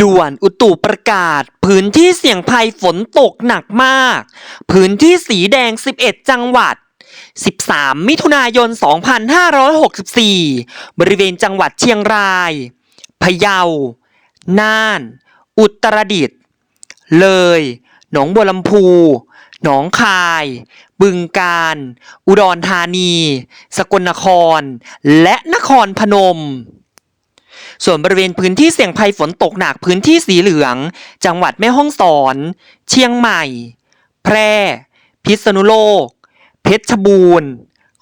ด่วนอุตุประกาศ พื้นที่เสี่ยงภัยฝนตกหนักมาก พื้นที่สีแดง 11 จังหวัด 13 มิถุนายน 2564 บริเวณจังหวัดเชียงราย พะเยา น่าน อุตรดิตถ์ เลย หนองบัวลำพู หนองคาย บึงกาฬ อุดรธานี สกลนคร และนครพนม ส่วนบริเวณพื้นที่เสี่ยงภัยฝนตกหนักพื้นที่สีเหลือง จังหวัดแม่ฮ่องสอน เชียงใหม่ แพร่ พิษณุโลก เพชรบูรณ์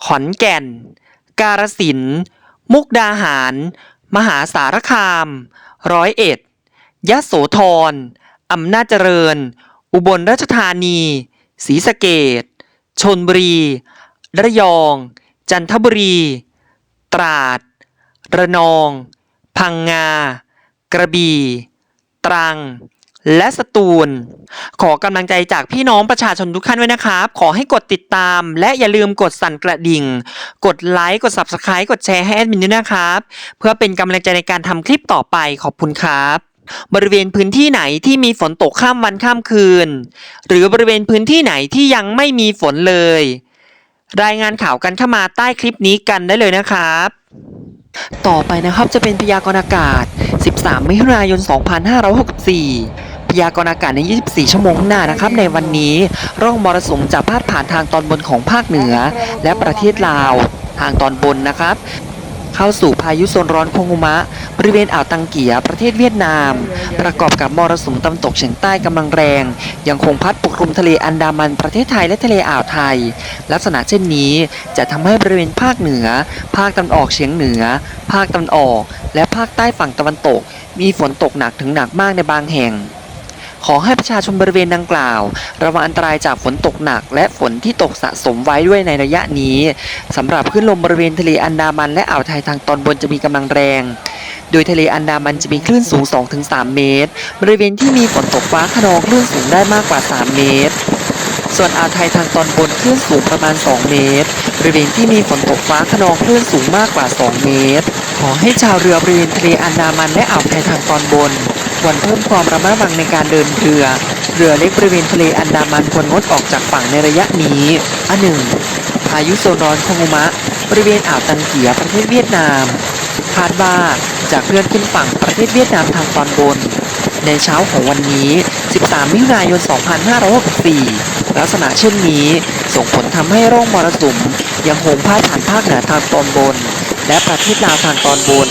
ขอนแก่น กาฬสินธุ์มุกดาหาร มหาสารคาม ร้อยเอ็ด ยะโสธร อำนาจเจริญ อุบลราชธานี ศรีสะเกดชนบุรี ระยอง จันทบุรี ตราด ระนอง พังงา กระบี่ ตรัง และสตูล ขอกำลังใจจากพี่น้องประชาชนทุกท่านไว้นะครับ ขอให้กดติดตาม และอย่าลืมกดสั่นกระดิ่ง กดไลค์ กด Subscribe กดแชร์ให้แอดมินด้วยนะครับ เพื่อเป็นกำลังใจในการทำคลิปต่อไป ขอบคุณครับบริเวณพื้นที่ไหนที่มีฝนตกข้ามวันข้ามคืน หรือบริเวณพื้นที่ไหนที่ยังไม่มีฝนเลย รายงานข่าวกันเข้ามาใต้คลิปนี้กันได้เลยนะครับ ต่อไปนะครับจะเป็นพยากรณ์อากาศ 13 มิถุนายน 2564พยากรณ์อากาศใน 24 ชั่วโมงข้างหน้านะครับ ในวันนี้ร่องมรสุมจะพาดผ่านทางตอนบนของภาคเหนือ และประเทศลาว ทางตอนบนนะครับ เข้าสู่พายุโซนร้อนคงุมะ บริเวณอ่าวตังเกียประเทศเวียดนาม ประกอบกับมรสุมตะวันตกเฉียงใต้กำลังแรง ยังคงพัดปกคลุมทะเลอันดามันประเทศไทยและทะเลอ่าวไทย ลักษณะเช่นนี้จะทำให้บริเวณภาคเหนือ ภาคตะวันออกเฉียงเหนือ ภาคตะวันออก และภาคใต้ฝั่งตะวันตก มีฝนตกหนักถึงหนักมากในบางแห่ง ขอให้ประชาชนบริเวณดังกล่าว ระวังอันตรายจากฝนตกหนัก และฝนที่ตกสะสมไว้ด้วยในระยะนี้สำหรับคลื่นลมบริเวณทะเลอันดามันและอ่าวไทยทางตอนบนจะมีกำลังแรง โดยทะเลอันดามันจะมีคลื่นสูง 2-3 เมตร บริเวณที่มีฝนตกฟ้าขนองคลื่นสูงได้มากกว่า 3 เมตรส่วนอ่าวไทยทางตอนบนคลื่นสูงประมาณ 2 เมตร บริเวณที่มีฝนตกฟ้าขนองคลื่นสูงมากกว่า 2 เมตร ขอให้ชาวเรือบริเวณทะเลอันดามันและอ่าวไทยทางตอนบน ควรเพิ่มความระมัดระวังในการเดินเรือ เรือเล็กบริเวณทะเลอันดามันควรงดออกจากฝั่งในระยะนี้อันหนึ่งพายุโซนร้อนคงุมะ บริเวณอ่าวตังเกียประเทศเวียดนามคาดว่าจะเคลื่อนขึ้นฝั่งประเทศเวียดนามทางตอนบน ในเช้าของวันนี้ 13 มิถุนายน 2564 ลักษณะเช่นนี้ส่งผลทำให้ร่องมรสุมยังคงพาดผ่านภาคเหนือทางตอนบน และประเทศลาวทางตอนบน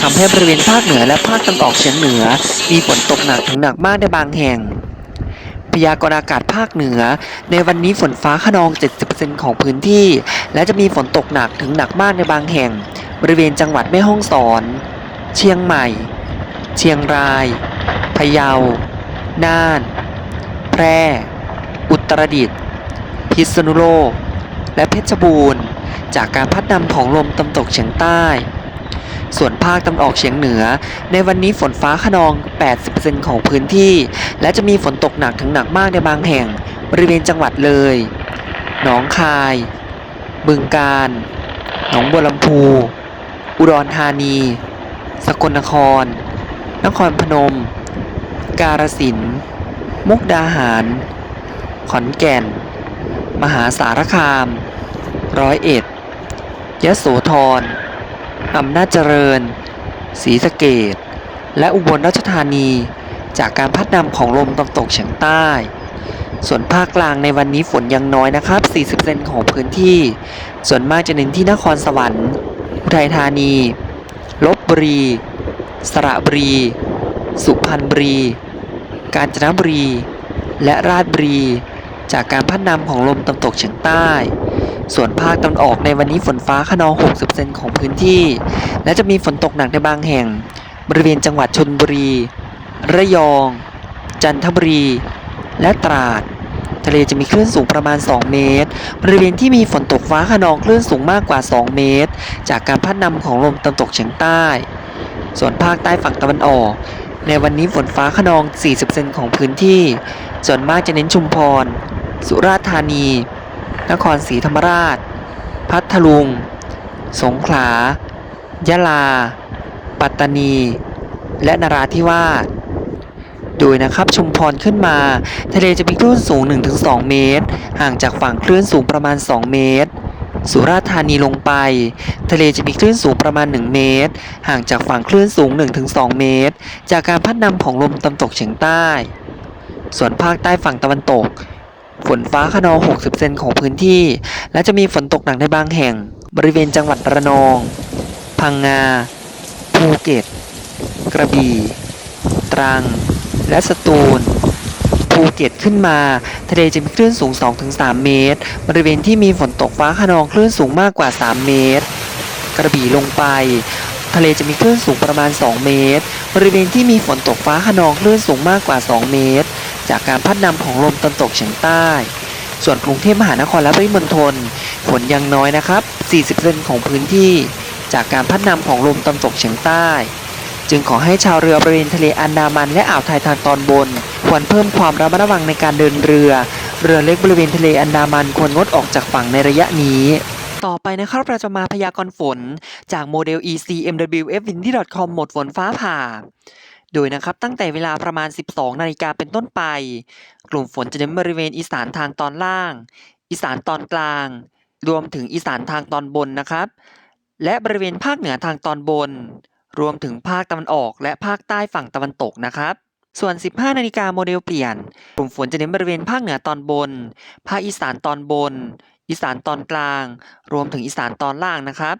ทำให้บริเวณภาคเหนือและภาคตะวันออกเฉียงเหนือ มีฝนตกหนักถึงหนักมากในบางแห่ง พยากรณ์อากาศภาคเหนือ ในวันนี้ฝนฟ้าขนอง 70%ของพื้นที่ และจะมีฝนตกหนักถึงหนักมากในบางแห่ง บริเวณจังหวัดแม่ฮ่องสอน เชียงใหม่ เชียงราย พะเยา น่าน แพร่ อุตรดิตถ์พิษณุโลก และเพชรบูรณ์ จากการพัดนำของลมตะวันตกเฉียงใต้ ส่วนภาคตะวันออกเฉียงเหนือ ในวันนี้ฝนฟ้าขนอง 80%ของพื้นที่ และจะมีฝนตกหนักถึงหนักมากในบางแห่ง บริเวณจังหวัดเลย หนองคาย บึงกาฬ หนองบัวลำพู อุดรธานี สกลนคร นครพนม กาฬสินธุ์ มุกดาหาร ขอนแก่น มหาสารคาม ร้อยเอ็ด ยะโสธร อำนาจเจริญ ศรีสะเกดและอุบลราชธานี จากการพัดนำของลมตะวันตกเฉียงใต้ ส่วนภาคกลางในวันนี้ฝนยังน้อยนะครับ 40%ของพื้นที่ ส่วนมากจะเน้นที่นครสวรรค์ อุทัยธานี ลบบุรี สระบุรี สุพรรณบุรี กาญจนบุรี และราชบุรี จากการพัดนำของลมตะวันตกเฉียงใต้ ส่วนภาคตะวันออกในวันนี้ฝนฟ้าขนอง 60%ของพื้นที่ และจะมีฝนตกหนักในบางแห่ง บริเวณจังหวัดชนบุรี ระยอง จันทบุรี และตราด ทะเลจะมีคลื่นสูงประมาณ 2 เมตร บริเวณที่มีฝนตกฟ้าขนองคลื่นสูงมากกว่า 2 เมตร จากการพัดนำของลมตะวันตกเฉียงใต้ ส่วนภาคใต้ฝั่งตะวันออก ในวันนี้ฝนฟ้าขนอง 40%ของพื้นที่ ส่วนมากจะเน้นชุมพร สุราษฎร์ธานี นครศรีธรรมราช พัทลุง สงขลา ยะลา ปัตตานี และนราธิวาส โดยนะครับชุมพรขึ้นมา ทะเลจะมีคลื่นสูง 1-2 เมตร ห่างจากฝั่งคลื่นสูงประมาณ 2 เมตร สุราษฎร์ธานีลงไป ทะเลจะมีคลื่นสูงประมาณ 1 เมตร ห่างจากฝั่งคลื่นสูง 1-2 เมตร จากการพัดนำของลมตะวันตกเฉียงใต้ ส่วนภาคใต้ฝั่งตะวันตก ฝนฟ้าขนอง 60 เซนของพื้นที่ และจะมีฝนตกหนักในบางแห่ง บริเวณจังหวัดระนอง พังงา ภูเก็ต กระบี่ ตรัง และสตูล ภูเก็ตขึ้นมา ทะเลจะมีคลื่นสูง 2-3 เมตร บริเวณที่มีฝนตกฟ้าขนองคลื่นสูงมากกว่า 3 เมตร กระบี่ลงไป ทะเลจะมีคลื่นสูงประมาณ 2 เมตร บริเวณที่มีฝนตกฟ้าขนองคลื่นสูงมากกว่า 2 เมตร จากการพัดนำของลมตะวันตกเฉียงใต้ ส่วนกรุงเทพมหานครและปริมณฑลฝนยังน้อยนะครับ 40เซนของพื้นที่ จากการพัดนำของลมตะวันตกเฉียงใต้ จึงขอให้ชาวเรือบริเวณทะเลอันดามันและอ่าวไทยทางตอนบน ควรเพิ่มความระมัดระวังในการเดินเรือ เรือเล็กบริเวณทะเลอันดามันควรงดออกจากฝั่งในระยะนี้ต่อไปนะครับเราจะมาพยากรณ์ฝน จากโมเดล ECMWF-Windy.com หมดฝนฟ้าผ่า โดยนะครับตั้งแต่เวลาประมาณ 12 นาฬิกาเป็นต้นไป กลุ่มฝนจะเน้นบริเวณอีสานทางตอนล่าง อีสานตอนกลาง รวมถึงอีสานทางตอนบนนะครับ และบริเวณภาคเหนือทางตอนบน รวมถึงภาคตะวันออก และภาคใต้ฝั่งตะวันตกนะครับ ส่วน 15 นาฬิกาโมเดลเปลี่ยน กลุ่มฝนจะเน้นบริเวณภาคเหนือตอนบน ภาคอีสานตอนบน อีสานตอนกลาง รวมถึงอีสานตอนล่างนะครับ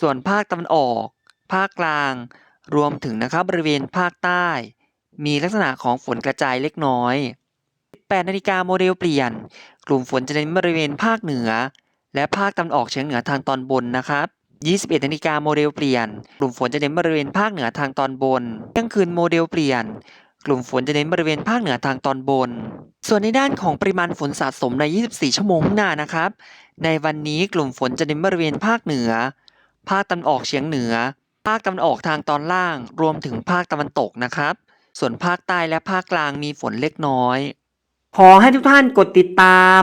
ส่วนภาคตะวันออก ภาคกลาง รวมถึงนะครับบริเวณภาคใต้ มีลักษณะของฝนกระจายเล็กน้อย8นาฬิกาโมเดลเปลี่ยน กลุ่มฝนจะเน้นบริเวณภาคเหนือ และภาคตะวันออกเฉียงเหนือทางตอนบนนะครับ 21นาฬิกาโมเดลเปลี่ยน กลุ่มฝนจะเน้นบริเวณภาคเหนือทางตอนบนเที่ยงคืนโมเดลเปลี่ยน กลุ่มฝนจะเน้นบริเวณภาคเหนือทางตอนบน ส่วนในด้านของปริมาณฝนสะสมใน 24 ชั่วโมงข้างหน้านะครับ ในวันนี้กลุ่มฝนจะเน้นบริเวณภาคเหนือ ภาคตะวันออกเฉียงเหนือ ภาคตะวันออกทางตอนล่าง รวมถึงภาคตะวันตกนะครับ ส่วนภาคใต้และภาคกลางมีฝนเล็กน้อย ขอให้ทุกท่านกดติดตาม